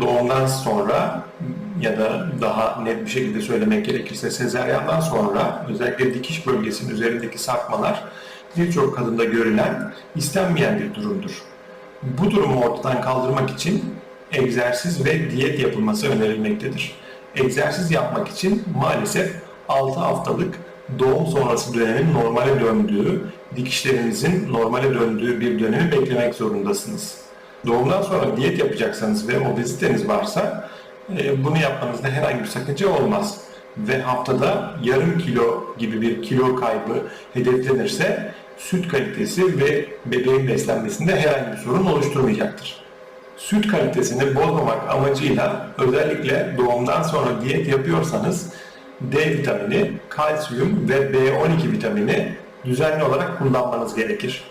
doğumdan sonra ya da daha net bir şekilde söylemek gerekirse sezaryandan sonra özellikle dikiş bölgesinin üzerindeki sarkmalar birçok kadında görülen istenmeyen bir durumdur. Bu durumu ortadan kaldırmak için egzersiz ve diyet yapılması önerilmektedir. Egzersiz yapmak için maalesef 6 haftalık doğum sonrası dönemin normale döndüğü, dikişlerinizin normale döndüğü bir dönemi beklemek zorundasınız. Doğumdan sonra diyet yapacaksanız ve obeziteniz varsa e, bunu yapmanızda herhangi bir sakınca olmaz. Ve haftada yarım kilo gibi bir kilo kaybı hedeflenirse süt kalitesi ve bebeğin beslenmesinde herhangi bir sorun oluşturmayacaktır. Süt kalitesini bozmamak amacıyla özellikle doğumdan sonra diyet yapıyorsanız D vitamini, kalsiyum ve B12 vitamini düzenli olarak kullanmanız gerekir.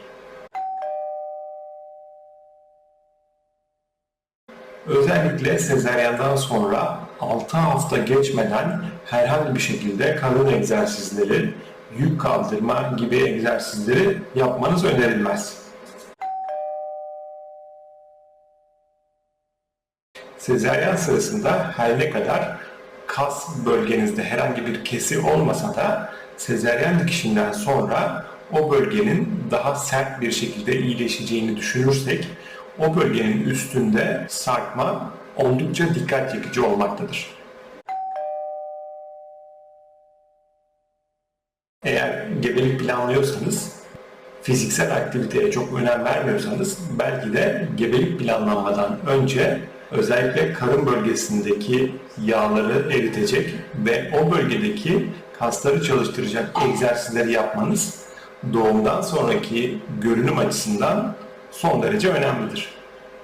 Özellikle sezaryendan sonra 6 hafta geçmeden herhangi bir şekilde karın egzersizleri, yük kaldırma gibi egzersizleri yapmanız önerilmez. Sezaryen sırasında her ne kadar kas bölgenizde herhangi bir kesi olmasa da sezaryen dikişinden sonra o bölgenin daha sert bir şekilde iyileşeceğini düşünürsek o bölgenin üstünde sarkma oldukça dikkat çekici olmaktadır. Eğer gebelik planlıyorsanız, fiziksel aktiviteye çok önem vermiyorsanız belki de gebelik planlanmadan önce özellikle karın bölgesindeki yağları eritecek ve o bölgedeki kasları çalıştıracak egzersizleri yapmanız doğumdan sonraki görünüm açısından son derece önemlidir.